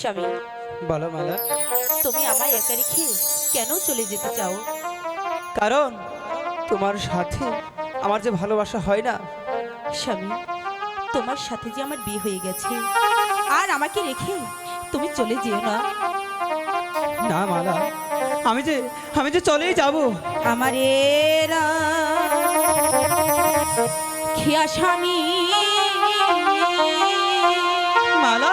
স্বামী। বলো মালা তুমি আমায় একা রেখে কেন চলে যেতে চাও? কারণ তোমার সাথে আমার যে ভালোবাসা হয় না। স্বামী তোমার সাথে যে আমার বিয়ে হয়ে গেছে আর আমাকে রেখে তুমি চলে যেও না। না মালা আমি যে আমি যে চলেই যাব। আমার এরা খেয়া স্বামী। মালা